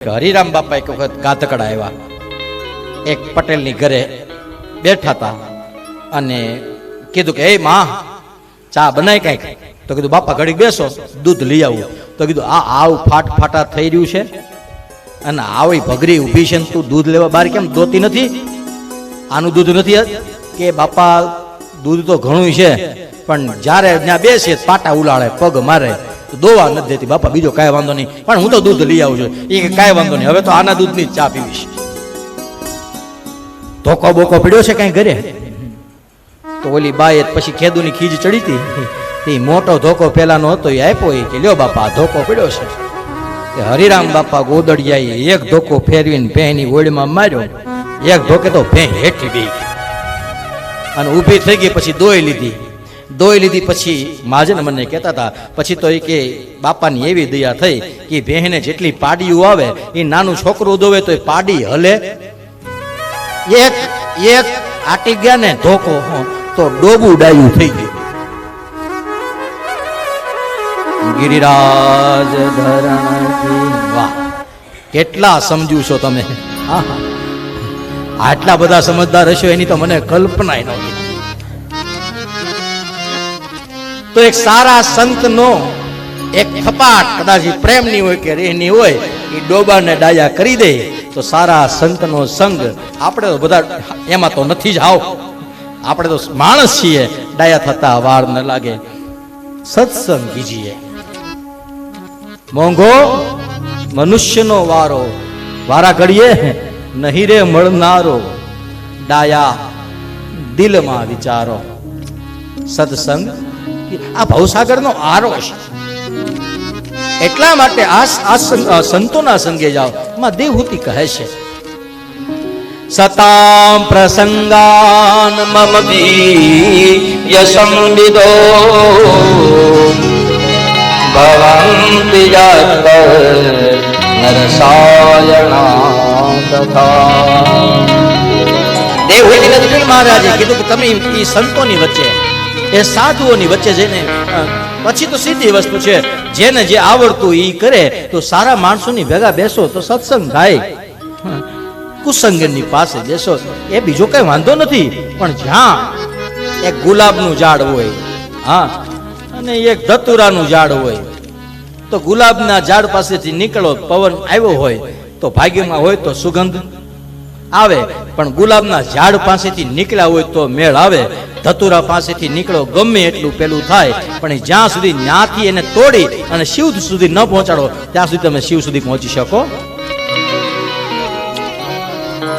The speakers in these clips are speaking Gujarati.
હરિરામ બાપા એક વખત ગાતકડા આવ્યા. એક પટેલની ઘરે બેઠા હતા અને કીધું કે એ માં, ચા બનાય કાંઈક? તો કીધું, બાપા ઘડીક બેસો, દૂધ લઈ આવું. તો કીધું, આ આવ ફાટ ફાટા થઈ રહ્યું છે અને આવી ભગરી ઊભી છે તું દૂધ લેવા બહાર કેમ દોતી નથી? આનું દૂધ નથી કે, બાપા, દૂધ તો ઘણું છે, પણ જ્યારે ત્યાં બેસીએ પાટા ઉલાળે, પગ મારે દોવા નથી દેતી. બાપા, બીજો કાંઈ વાંધો નહીં. પણ હું તો દૂધ લઈ આવું છું. એ કાંઈ વાંધો નહીં. હવે તો આના દૂધની ચા પીવીશ. ધોકો બોકો પીડ્યો છે કાંઈ ઘરે? તો ઓલી બાએ પછી ખેદુની ખીજ ચડી હતી. એ મોટો ધોકો પેલાનો હતો એ આપ્યો એ કે, લ્યો બાપા ધોકો પીડ્યો છે. કે હરિરામ બાપા ગોદડિયાએ એક ધોકો ફેરવીને ભેની ઓળીમાં માર્યો. એક ધોકે તો ભેં હેઠી ગઈ. અને ઊભી થઈ ગઈ, પછી દોઈ લીધી. દોઈ લીધી, પછી મહાજન મને કહેતા હતા, પછી તો એ કે બાપાની એવી દયા થઈ કે બહેને જેટલી પાડીઓ આવે, એ નાનું છોકરું દોવે તો એ પાડી હલે. એક એક આટી ગયા ને ધોકો તો ડોબું ડાયું થઈ ગયું. ગિરિરાજ વાહ, કેટલા સમજુ છો તમે. આટલા બધા સમજદાર હશો એની તો મને કલ્પના નહોતી તો એક સારા સંતનો એક થપાટ કદાચ પ્રેમની હોય કે રેહની હોય એ ડોબાને ડાયા કરી દે, તો સારા સંતનો સંગ આપણે તો બધા એમાં તો નથી જ આવ આપણે તો માણસ છીએ, ડાયા થતા વાર ન લાગે. સત્સંગ કીજીએ મોંઘો મનુષ્યનો વારો, વારા ઘડીએ નહીં રે મળનારો, ડાયા દિલમાં વિચારો. સત્સંગ આ ભવસાગરનો આરો છે એટલા માટે આ સંતોના સંગે જાઓ. માં દેવહૂતિ કહે છે, સતામ પ્રસંગાન મમ યસંવિદો ભવંતિ યત નરસાયણા તથા. મહારાજે કીધું કે તમે એ સંતોની વચ્ચે એ સાધુઓની વચ્ચે જઈને પછી તો સીધી વસ્તુ છે, જેને જે આવડતું એ કરે, તો સારા માણસોની ભેગા બેસો તો સત્સંગ થાય. કુસંગની પાસે બેસો, એ બીજો કઈ વાંધો નથી, પણ જ્યાં એક ગુલાબનું ઝાડ હોય, હા, અને એક ધતુરાનું ઝાડ હોય, તો ગુલાબના ઝાડ પાસેથી નીકળો, પવન આવ્યો હોય, તો ભાગ્યમાં હોય તો સુગંધ આવે. પણ ગુલાબના ઝાડ પાસેથી નીકળ્યા હોય તો મેળ આવે. ધતુરા પાસેથી નીકળો ગમે એટલું પેલું થાય. પણ જ્યાં સુધી ન્યાથી એને તોડી અને શિવ સુધી ન પહોંચાડો, ત્યાં સુધી તમે શિવ સુધી પહોંચી શકો.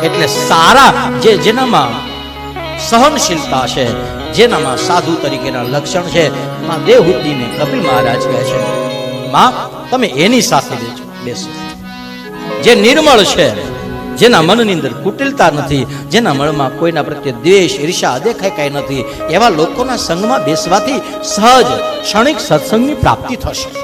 એટલે સારા જે જેનામાં સહનશીલતા છે, જેનામાં સાધુ તરીકેના લક્ષણ છે, માં દેવહૂતિને કપિલ મહારાજ કહે છે, માં, તમે એની સાથે બેસો. જે નિર્મળ છે જેના મનની અંદર કુટિલતા નથી, જેના મનમાં કોઈના પ્રત્યે દ્વેષ ઈર્ષા દેખાય કાંઈ નથી, એવા લોકોના સંગમાં બેસવાથી સહજ ક્ષણિક સત્સંગની પ્રાપ્તિ થશે.